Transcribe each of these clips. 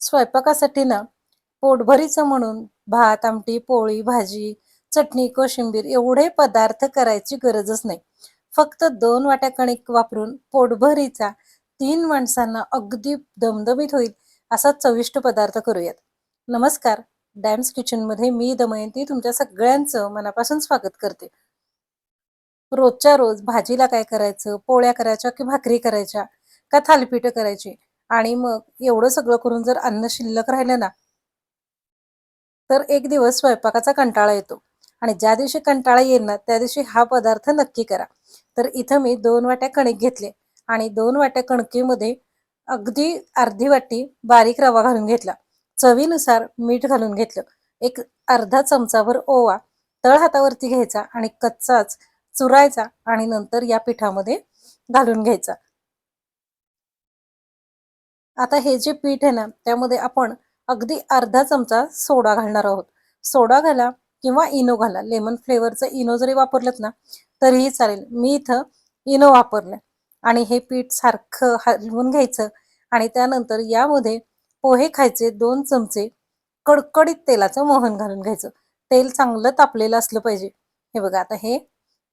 स्वयंपाकासाठी ना पोटभरीचं म्हणून भात आमटी पोळी भाजी चटणी कोशिंबीर एवढे पदार्थ करायची गरजच नाही. फक्त दोन वाट्या कणिक वापरून पोटभरीचा तीन माणसांना अगदी दमदमीत होईल असा चविष्ट पदार्थ करूयात. नमस्कार. डॅम्स किचनमध्ये मी दमयंती तुमच्या सगळ्यांचं मनापासून स्वागत करते. रोजच्या रोज भाजीला काय करायचं? पोळ्या करायच्या की भाकरी करायच्या? का थालीपीठं करायची? आणि मग एवढं सगळं करून जर अन्न शिल्लक राहिलं ना तर एक दिवस स्वयंपाकाचा कंटाळा येतो. आणि ज्या दिवशी कंटाळा येईल ना त्या दिवशी हा पदार्थ नक्की करा. तर इथं मी दोन वाट्या कणिक घेतले आणि दोन वाट्या कणकीमध्ये अगदी अर्धी वाटी बारीक रवा घालून घेतला. चवीनुसार मीठ घालून घेतलं. एक अर्धा चमचाभर ओवा तळ हातावरती घ्यायचा आणि कच्चाच चुरायचा आणि नंतर या पिठामध्ये घालून घ्यायचा. आता हे जे पीठ आहे ना त्यामध्ये आपण अगदी अर्धा चमचा सोडा घालणार आहोत. सोडा घाला किंवा इनो घाला. लेमन फ्लेवरचं इनो जरी वापरलं ना तरीही चालेल. मी इथं इनो वापरलं आणि हे पीठ सारखं हलवून घ्यायचं आणि त्यानंतर यामध्ये पोहे खायचे दोन चमचे कडकडीत तेलाचं मोहन घालून घ्यायचं. तेल चांगलं तापलेलं असलं पाहिजे. हे बघा आता हे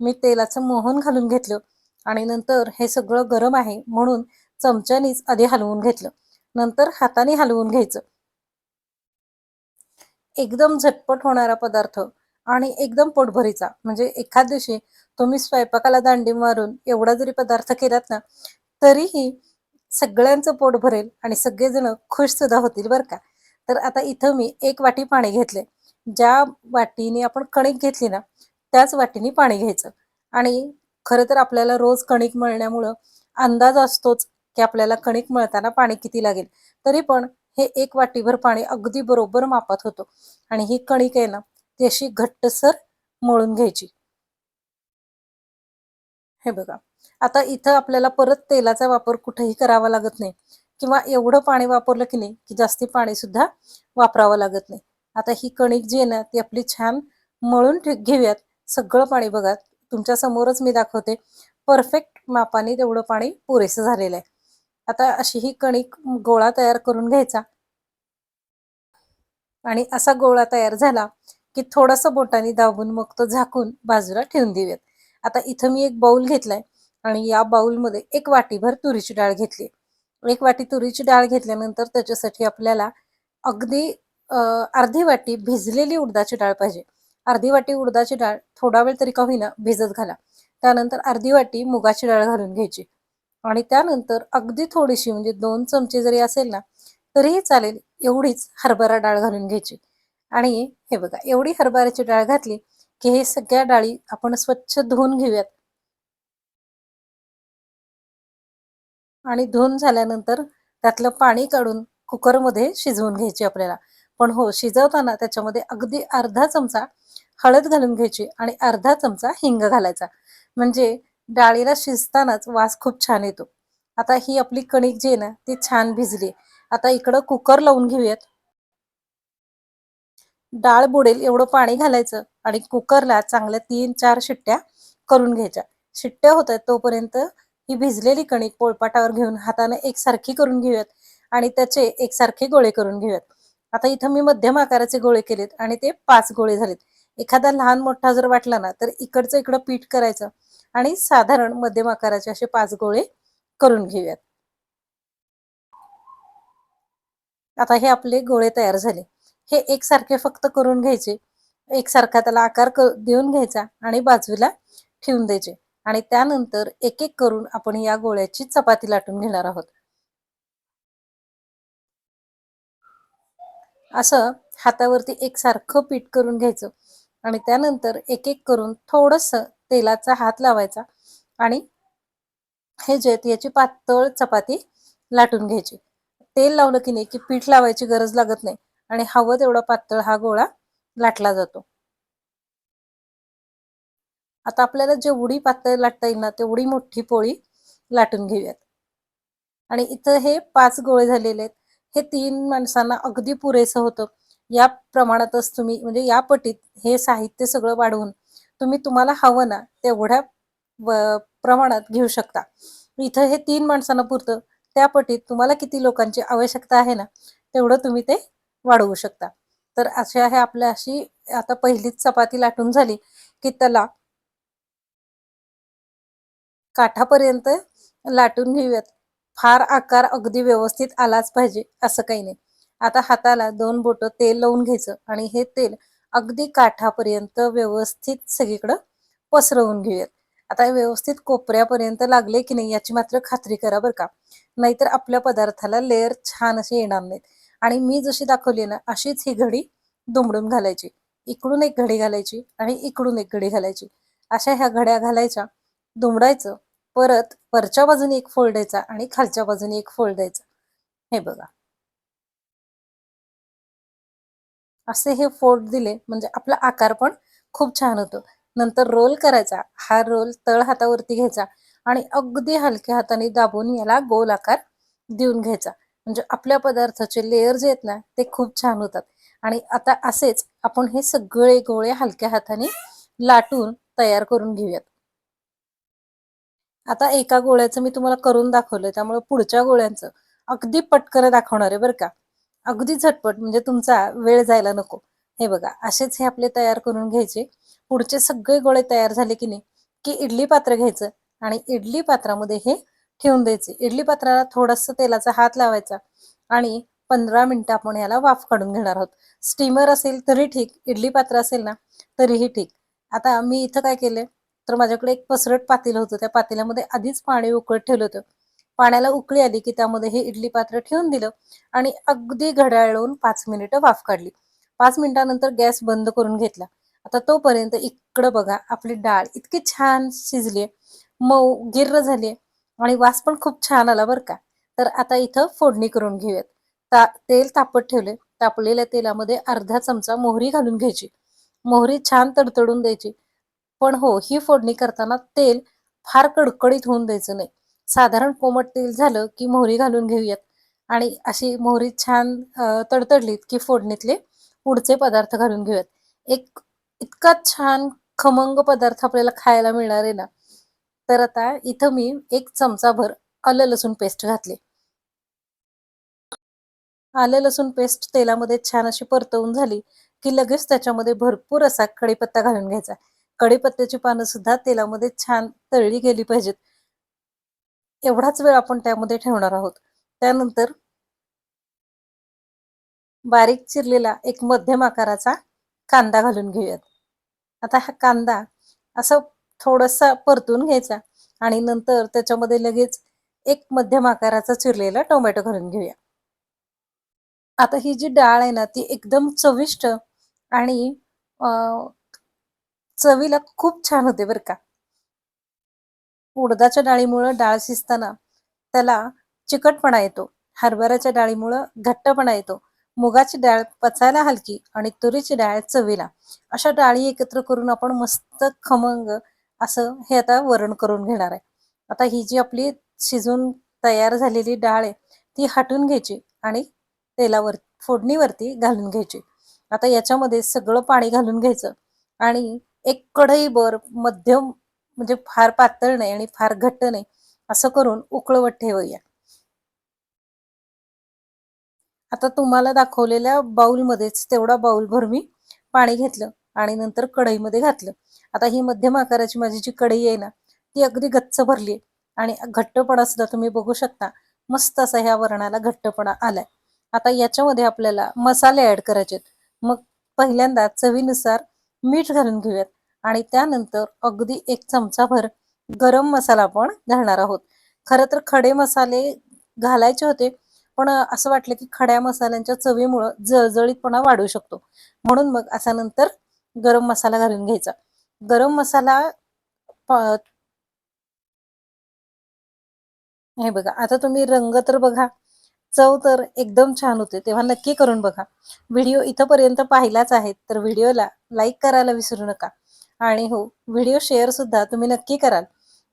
मी तेलाचं मोहन घालून घेतलं आणि नंतर हे सगळं गरम आहे म्हणून चमच्यानीच आधी हलवून घेतलं. नंतर हाताने हलवून घ्यायचं. एकदम झटपट होणारा पदार्थ आणि एकदम पोटभरीचा. म्हणजे एखाद दिवशी तुम्ही स्वयंपाकाला दांडी मारून एवढा जरी पदार्थ केलात ना तरीही सगळ्यांचं पोट भरेल आणि सगळेजण खुश सुद्धा होतील बरं का. तर आता इथं मी एक वाटी पाणी घेतले ज्या वाटीने आपण कणिक घेतली ना त्याच वाटीने पाणी घ्यायचं. आणि खरं तर आपल्याला रोज कणिक मळण्यामुळं अंदाज असतोच की आपल्याला कणिक मळताना पाणी किती लागेल? तरी पण हे एक वाटीभर पाणी अगदी बरोबर मापात होतं. आणि ही कणिक आहे ना ती अशी घट्टसर मळून घ्यायची. हे बघा. आता इथं आपल्याला परत तेलाचा वापर कुठेही करावा लागत नाही. किंवा एवढं पाणी वापरलं की नाही की जास्ती पाणी सुद्धा वापरावं लागत नाही. आता ही कणिक जी आहे ना ती आपली छान मळून घेऊयात. सगळं पाणी बघा. तुमच्या समोरच मी दाखवते. परफेक्ट मापाने तेवढं पाणी पुरेसं झालेलं आहे. आता अशी ही कणिक गोळा तयार करून घ्यायचा. आणि असा गोळा तयार झाला की थोडासा बोटाने दाबून मग तो झाकून बाजूला ठेवून देऊयात. आता इथं मी एक बाऊल घेतलाय आणि या बाऊलमध्ये एक वाटीभर तुरीची डाळ घेतली. एक वाटी तुरीची डाळ घेतल्यानंतर त्याच्यासाठी आपल्याला अगदी अर्धी वाटी भिजलेली उडदाची डाळ पाहिजे. अर्धी वाटी उडदाची डाळ थोडा वेळ तरी का होईना भिजत घाला. त्यानंतर अर्धी वाटी मुगाची डाळ घालून घ्यायची. आणि त्यानंतर अगदी थोडीशी म्हणजे दोन चमचे जरी असेल ना तरीही चालेल एवढीच हरभरा डाळ घालून घ्यायची. आणि हे बघा एवढी हरभऱ्याची डाळ घातली की हे सगळ्या डाळी आपण स्वच्छ धुवून घेऊयात. आणि धुवून झाल्यानंतर त्यातलं पाणी काढून कुकरमध्ये शिजवून घ्यायची आपल्याला. पण हो शिजवताना त्याच्यामध्ये अगदी अर्धा चमचा हळद घालून घ्यायची आणि अर्धा चमचा हिंग घालायचा. म्हणजे डाळीला शिजतानाच वास खूप छान येतो. आता ही आपली कणिक जी आहे ना ती छान भिजली. आता इकडं कुकर लावून घेऊयात. डाळ बुडेल एवढं पाणी घालायचं आणि कुकरला चांगल्या तीन चार शिट्ट्या करून घ्यायच्या. शिट्ट्या होत आहेत तोपर्यंत ही भिजलेली कणिक पोळपाटावर घेऊन हाताने एकसारखी करून घेऊयात आणि त्याचे एकसारखे गोळे करून घेऊयात. आता इथं मी मध्यम आकाराचे गोळे केलेत आणि ते पाच गोळे झालेत. एखादा लहान मोठा जर वाटला ना तर इकडचं इकडं पीठ करायचं. आणि साधारण मध्यम आकाराचे असे पाच गोळे करून घेऊयात. आता हे आपले गोळे तयार झाले. हे एकसारखे फक्त करून घ्यायचे. एकसारखा त्याला आकार देऊन घ्यायचा आणि बाजूला ठेवून द्यायचे. आणि त्यानंतर एक एक करून आपण या गोळ्याची चपाती लाटून घेणार आहोत. असं हातावरती एक सारखं पीठ करून घ्यायचं. आणि त्यानंतर एक एक करून थोडस तेलाचा हात लावायचा आणि हे जे याची पातळ चपाती लाटून घ्यायची. तेल लावलं की नाही की पीठ लावायची गरज लागत नाही आणि हवं तेवढा पातळ हा गोळा लाटला जातो. आता आपल्याला जेवढी पातळ लाटता येईल ना तेवढी मोठी पोळी लाटून घेऊयात. आणि इथं हे पाच गोळे झालेले आहेत. हे तीन माणसांना अगदी पुरेसं होतं. या प्रमाणातच तुम्ही म्हणजे या पटीत हे साहित्य सगळं वाढवून तुम्ही तुम्हाला हवं ना तेवढ्या प्रमाणात घेऊ शकता. इथं हे तीन माणसांना पुरतं. त्या पटीत तुम्हाला किती लोकांची आवश्यकता आहे ना तेवढं तुम्ही ते वाढवू शकता. तर अशा आहे आपल्या अशी आता पहिलीच चपाती लाटून झाली की त्याला काठापर्यंत लाटून घेऊयात. फार आकार अगदी व्यवस्थित आलाच पाहिजे असं काही नाही. आता हाताला दोन बोटं तेल लावून घ्यायचं आणि हे तेल अगदी काठापर्यंत व्यवस्थित सगळीकडं पसरवून घेऊयात. आता व्यवस्थित कोपऱ्यापर्यंत लागले की नाही याची मात्र खात्री करा बरं का. नाहीतर आपल्या पदार्थाला लेअर छान असे येणार नाहीत. आणि मी जशी दाखवली ना अशीच ही घडी दुमडून घालायची. इकडून एक घडी घालायची आणि इकडून एक घडी घालायची. अशा ह्या घड्या घालायच्या. दुमडायचं. परत वरच्या बाजूने एक फोल्ड द्यायचा आणि खालच्या बाजूने एक फोल्ड द्यायचा. हे बघा. असे हे फोल्ड दिले म्हणजे आपला आकार पण खूप छान होतो. नंतर रोल करायचा हा रोल तळ हातावरती घ्यायचा आणि अगदी हलक्या हाताने दाबून याला गोल आकार देऊन घ्यायचा. म्हणजे आपल्या पदार्थाचे लेअर जे आहेत ना ते खूप छान होतात. आणि आता असेच आपण हे सगळे गोळे हलक्या हाताने लाटून तयार करून घेऊयात. आता एका गोळ्याचं मी तुम्हाला करून दाखवलंय त्यामुळे पुढच्या गोळ्यांचं अगदी पटकन दाखवणार आहे बरं का. अगदी झटपट म्हणजे तुमचा वेळ जायला नको. हे बघा असेच हे आपले तयार करून घ्यायचे. पुढचे सगळे गोळे तयार झाले की नाही की इडली पात्र घ्यायचं आणि इडली पात्रामध्ये हे ठेवून द्यायचे. इडली पात्राला थोडस तेलाचा हात लावायचा आणि पंधरा मिनिटं आपण याला वाफ काढून घेणार आहोत. स्टीमर असेल तरी ठीक इडली पात्र असेल ना तरीही ठीक. आता मी इथं काय केलं तर माझ्याकडे एक पसरट पातेलं होतं. त्या पातेल्यामध्ये आधीच पाणी उकळत ठेवलं होतं. पाण्याला उकळी आली की त्यामध्ये हे इडली पात्र ठेवून दिलं आणि अगदी घड्याळून पाच मिनिटं वाफ काढली. पाच मिनिटानंतर गॅस बंद करून घेतला. आता तोपर्यंत इकडं बघा आपली डाळ इतकी छान शिजली मऊ गिर्र झाली आणि वास पण खूप छान आला बरं का. तर आता इथं फोडणी करून घेऊयात. ता तेल तापत ठेवले. तापलेल्या तेलामध्ये अर्धा चमचा मोहरी घालून घ्यायची. मोहरी छान तडतडून द्यायची. पण हो ही फोडणी करताना तेल फार कडकडीत होऊन द्यायचं नाही. साधारण कोमट तेल झालं की मोहरी घालून घेऊयात. आणि अशी मोहरी छान तडतडलीत की फोडणीतले पुढचे पदार्थ घालून घेऊयात. एक इतका छान खमंग पदार्थ आपल्याला खायला मिळणार आहे ना तर आता इथं मी एक चमचाभर आलं लसूण पेस्ट घातले. आलं लसूण पेस्ट तेलामध्ये छान अशी परतवून झाली की लगेच त्याच्यामध्ये भरपूर असा कढीपत्ता घालून घ्यायचा. कढीपत्त्याची पानं सुद्धा तेलामध्ये छान तळली गेली पाहिजेत. एवढाच वेळ आपण त्यामध्ये ठेवणार आहोत. त्यानंतर बारीक चिरलेला एक मध्यम आकाराचा कांदा घालून घेऊयात. आता हा कांदा असा थोडासा परतून घ्यायचा आणि नंतर त्याच्यामध्ये लगेच एक मध्यम आकाराचा चिरलेला टोमॅटो घालून घेऊया. आता ही जी डाळ आहे ना ती एकदम चविष्ट आणि चवीला खूप छान होते बरं का. उडदाच्या डाळीमुळं डाळ शिजताना त्याला चिकटपणा येतो. हरभऱ्याच्या डाळीमुळं घट्टपणा येतो. मुगाची डाळ पचायला हलकी आणि तुरीची डाळ चवीला. अशा डाळी एकत्र करून आपण मस्त खमंग असं हे आता वरण करून घेणार आहे. आता ही जी आपली शिजून तयार झालेली डाळ आहे ती हटून घ्यायची आणि तेलावर फोडणीवरती घालून घ्यायची. आता याच्यामध्ये सगळं पाणी घालून घ्यायचं आणि एक कढईभर मध्यम म्हणजे फार पातळ नाही आणि फार घट्ट नाही. असं करून उकळवत ठेवूया. आता तुम्हाला दाखवलेल्या बाऊलमध्येच तेवढा बाउलभर मी पाणी घेतलं आणि नंतर कढईमध्ये घातलं. आता ही मध्यम आकाराची माझी जी कढई आहे ना ती अगदी गच्च भरली आणि घट्टपणा सुद्धा तुम्ही बघू शकता. मस्त असा ह्या वरणाला घट्टपणा आलाय. आता याच्यामध्ये आपल्याला मसाले ऍड करायचे मग पहिल्यांदा चवीनुसार मीठ घालून घेऊयात. आणि त्यानंतर अगदी एक चमचाभर गरम मसाला आपण घालणार आहोत. खरं तर खडे मसाले घालायचे होते पण असं वाटलं की खड्या मसाल्यांच्या चवीमुळं जळजळीतपणा वाढू शकतो. म्हणून मग असा नंतर गरम मसाला घालून घ्यायचा. गरम मसाला हे बघा आता तुम्ही रंग तर बघा चव तर एकदम छान होते तेव्हा नक्की करून बघा. व्हिडिओ इथंपर्यंत पाहिलाच आहे तर व्हिडिओला लाईक करायला विसरू नका. आणि हो व्हिडिओ शेअर सुद्धा तुम्ही नक्की कराल.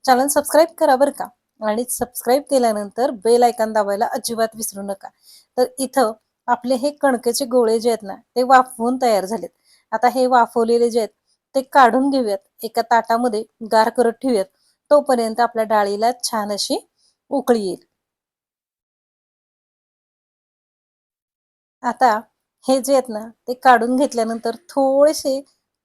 चॅनल सबस्क्राईब करा बरं का? आणि सबस्क्राईब केल्यानंतर बेल आयकॉन दाबायला अजिबात विसरू नका. तर इथं आपले हे कणकेचे गोळे जे आहेत ना ते वाफवून तयार झालेत. आता हे वाफवलेले जे आहेत ते काढून घेऊयात. एका ताटामध्ये गार करत ठेवूयात. तोपर्यंत आपल्या डाळीला छान अशी उकळी येईल. आता हे जे आहेत ना ते काढून घेतल्यानंतर थोडेसे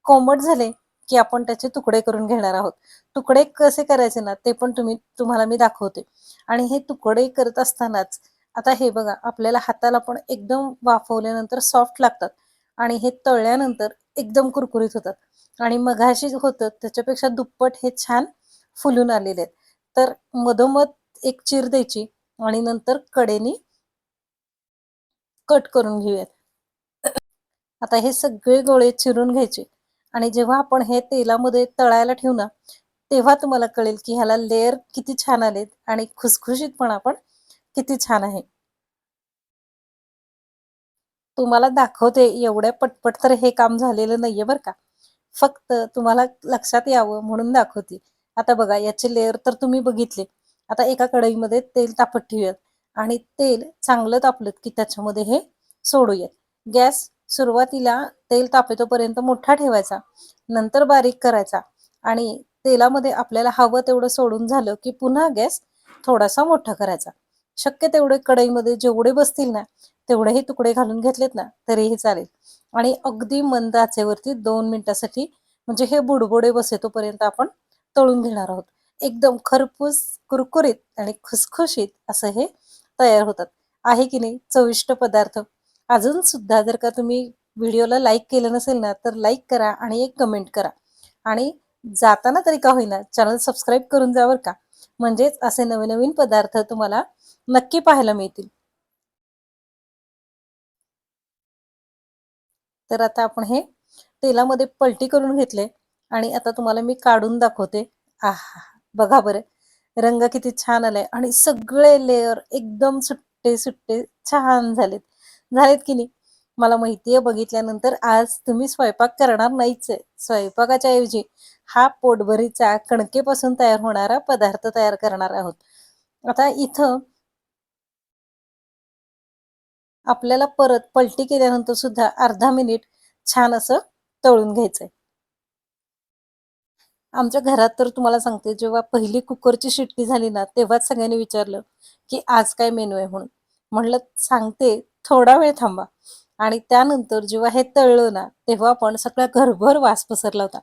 कोमट झाले की आपण त्याचे तुकडे करून घेणार आहोत. तुकडे कसे करायचे ना ते पण तुम्ही तुम्हाला मी दाखवते. आणि हे तुकडे करत असतानाच आता हे बघा आपल्याला हाताला पण एकदम वाफवल्यानंतर सॉफ्ट लागतात. आणि हे तळल्यानंतर एकदम कुरकुरीत होतात. आणि मघाशी होतं त्याच्यापेक्षा दुप्पट हे छान फुलून आलेले आहेत. तर मधोमध एक चीर द्यायची आणि नंतर कडेनी कट करून घेऊयात. आता हे सगळे गोळे चिरून घ्यायचे. आणि जेव्हा आपण हे तेलामध्ये तळायला ठेवू ना तेव्हा तुम्हाला कळेल की ह्याला लेअर किती छान आलेत आणि खुसखुशीतपणा पण किती छान आहे. तुम्हाला दाखवते एवढ्या पटपट तर हे काम झालेलं नाहीये बरं का. फक्त तुम्हाला लक्षात यावं म्हणून दाखवते. आता बघा याचे लेअर तर तुम्ही बघितले. आता एका कढईमध्ये तेल तापत ठेवूयात आणि तेल चांगलं तापलं की त्याच्यामध्ये हे सोडूयात. गॅस सुरुवातीला तेल तापेतोपर्यंत मोठा ठेवायचा नंतर बारीक करायचा आणि तेलामध्ये आपल्याला हवं तेवढं सोडून झालं की पुन्हा गॅस थोडासा मोठा करायचा. शक्य तेवढे कढईमध्ये जेवढे बसतील ना तेवढे हे तुकडे घालून घेतलेत ना तरीही चालेल. आणि अगदी मंद आचेवरती दोन मिनिटासाठी म्हणजे हे बुडबुडे बसेतोपर्यंत आपण तळून घेणार आहोत. एकदम खरपूस कुरकुरीत आणि खुसखुशीत असं हे तयार होतात. आहे की नाही चविष्ट पदार्थ अजून सुद्धा जर का तुम्ही व्हिडिओला लाईक केलं नसेल ना तर लाईक करा आणि एक कमेंट करा. आणि जाताना तरी का होईना चॅनल सबस्क्राईब करून जावर का. म्हणजेच असे नवीन नवीन पदार्थ तुम्हाला नक्की पाहायला मिळतील. तर आता आपण हे तेलामध्ये पलटी करून घेतले आणि आता तुम्हाला मी काढून दाखवते. आहा बघा बरं. रंग किती छान आलाय आणि सगळे लेअर एकदम सुट्टे सुट्टे छान झालेत. झालेत की नाही? मला माहितीये बघितल्यानंतर आज तुम्ही स्वयंपाक करणार नाहीच आहे. स्वयंपाकाच्या ऐवजी हा पोटभरीचा कणकेपासून तयार होणारा पदार्थ तयार करणार आहोत. आता इथं आपल्याला परत पलटी केल्यानंतर सुद्धा अर्धा मिनिट छान असं तळून घ्यायचंय. आमच्या घरात तर तुम्हाला सांगते जेव्हा पहिली कुकरची शिट्टी झाली ना तेव्हाच सगळ्यांनी विचारलं की आज काय मेनू आहे म्हणून. म्हणलं सांगते थोडा वेळ थांबा. आणि त्यानंतर जेव्हा हे तळलं ना तेव्हा आपण सगळ्या घरभर वास पसरला होता.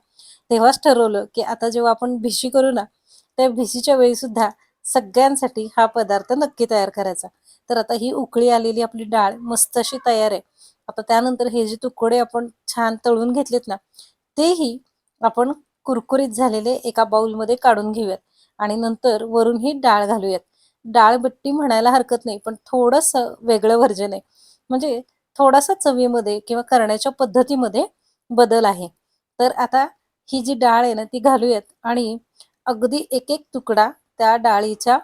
तेव्हाच ठरवलं की आता जेव्हा आपण भिशी करू ना त्या भिशीच्या वेळी सुद्धा सगळ्यांसाठी हा पदार्थ नक्की तयार करायचा. तर आता ही उकळी आलेली आपली डाळ मस्त अशी तयार आहे. आता त्यानंतर हे जे तुकडे आपण छान तळून घेतलेत ना तेही आपण कुरकुरीत झालेले एका बाउलमध्ये काढून घेऊयात. आणि नंतर वरून ही डाळ घालूयात. डाळ बट्टी म्हणायला हरकत नाही पण थोडंसं वेगळं व्हर्जन आहे. म्हणजे थोडासा चवीमध्ये किंवा करण्याच्या पद्धतीमध्ये बदल आहे. तर आता ही जी डाळ आहे ना ती घालूयात आणि अगदी एक एक तुकडा त्या डाळीच्या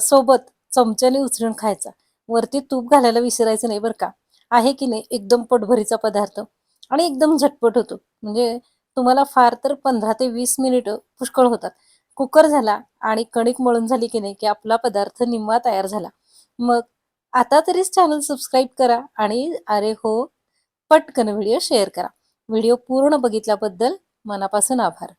सोबत चमच्याने उचलून खायचा. वरती तूप घालायला विसरायचं नाही बरं का. आहे की नाही? एकदम पोटभरीचा पदार्थ. आणि एकदम झटपट होतो. म्हणजे तुम्हाला फार तर पंधरा ते वीस मिनिटं पुष्कळ होतात. कुकर झाला आणि कणिक मळून झाली की नाही की आपला पदार्थ निम्मा तयार झाला. मग आता तरीच चॅनल सबस्क्राईब करा आणि अरे हो पटकन व्हिडिओ शेअर करा. व्हिडिओ पूर्ण बघितल्याबद्दल मनापासून आभार.